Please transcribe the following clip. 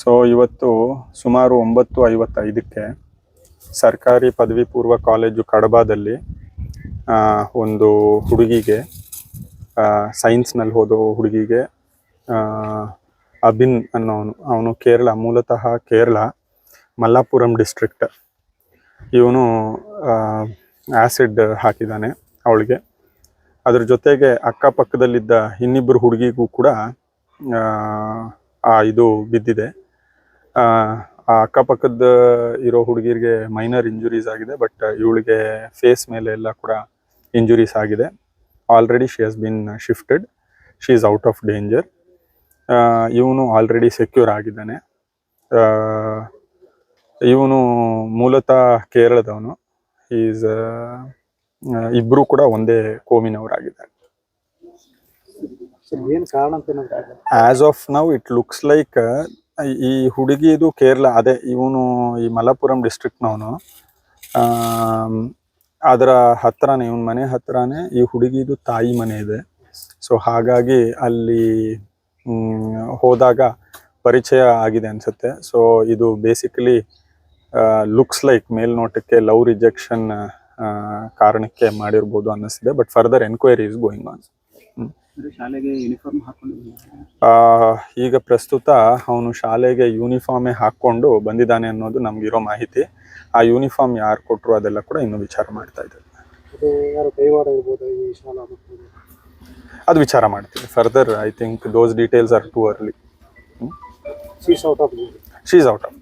So ಇವತ್ತು ಸುಮಾರು ಒಂಬತ್ತು ಐವತ್ತೈದಕ್ಕೆ ಸರ್ಕಾರಿ ಪದವಿ ಪೂರ್ವ ಕಾಲೇಜು ಕಡಬಾದಲ್ಲಿ ಒಂದು ಹುಡುಗಿಗೆ ಸೈನ್ಸ್ನಲ್ಲಿ ಓದೋ ಹುಡುಗಿಗೆ ಅಭಿನ್ ಅನ್ನೋನು ಅವನು ಕೇರಳ, ಮೂಲತಃ ಕೇರಳ, ಮಲ್ಲಾಪುರಂ ಡಿಸ್ಟ್ರಿಕ್ಟ್ ಇವನು ಆ್ಯಸಿಡ್ ಹಾಕಿದ್ದಾನೆ ಅವಳಿಗೆ. ಅದ್ರ ಜೊತೆಗೆ ಅಕ್ಕಪಕ್ಕದಲ್ಲಿದ್ದ ಇನ್ನಿಬ್ಬರು ಹುಡುಗಿಗೂ ಕೂಡ ಇದು ಬಿದ್ದಿದೆ. ಆ ಆ ಅಕ್ಕಪಕ್ಕದ ಇರೋ ಹುಡುಗಿರಿಗೆ ಮೈನರ್ ಇಂಜುರೀಸ್ ಆಗಿದೆ ಬಟ್ ಇವಳಿಗೆ ಫೇಸ್ ಮೇಲೆ ಎಲ್ಲ ಕೂಡ ಇಂಜುರೀಸ್ ಆಗಿದೆ. Already she has been shifted she is out of danger ಇವನು ಆಲ್ರೆಡಿ ಸೆಕ್ಯೂರ್ ಆಗಿದ್ದಾನೆ. ಇವನು ಮೂಲತಃ ಕೇರಳದವನು. ಈಸ್ ಇಬ್ಬರೂ ಕೂಡ ಒಂದೇ ಕೋಮಿನವರಾಗಿದ್ದಾರೆ as of now it looks like ಈ ಹುಡುಗಿದು ಕೇರಳ, ಅದೇ ಇವನು ಈ ಮಲಪುರಂ ಡಿಸ್ಟ್ರಿಕ್ಟ್ನವನು ಅದರ ಹತ್ರನೇ, ಇವನ್ ಮನೆ ಹತ್ರನೇ ಈ ಹುಡುಗಿದು ತಾಯಿ ಮನೆ ಇದೆ. ಸೊ ಹಾಗಾಗಿ ಅಲ್ಲಿ ಹೋದಾಗ ಪರಿಚಯ ಆಗಿದೆ ಅನ್ಸುತ್ತೆ. ಸೊ ಇದು ಬೇಸಿಕಲಿ ಲುಕ್ಸ್ ಲೈಕ್ ಮೇಲ್ನೋಟಕ್ಕೆ ಲವ್ ರಿಜೆಕ್ಷನ್ ಕಾರಣಕ್ಕೆ ಮಾಡಿರ್ಬೋದು ಅನ್ನಿಸ್ತಿದೆ. But further enquiry is going on ಶಾಲೆಗೆ ಯೂನಿಫಾರ್ಮ್ ಹಾಕೊಂಡು ಆ, ಈಗ ಪ್ರಸ್ತುತ ಅವನು ಶಾಲೆಗೆ ಯೂನಿಫಾರ್ಮೇ ಹಾಕೊಂಡು ಬಂದಿದ್ದಾನೆ ಅನ್ನೋದು ನಮ್ಗಿರೋ ಮಾಹಿತಿ. ಆ ಯೂನಿಫಾರ್ಮ್ ಯಾರು ಕೊಟ್ಟರು ಅದೆಲ್ಲ ಕೂಡ ಇನ್ನೂ ವಿಚಾರ ಮಾಡ್ತಾ ಇದ್ದಾರೆ ಅದು ಯಾರು ಕೈವಾಡ ಇರ್ಬೋದು ಈ ಶಾಲಾ ಮಕ್ಕಳು? ಅದು ವಿಚಾರ ಮಾಡ್ತೀವಿ. Further I think those details are too early she's out of she's out of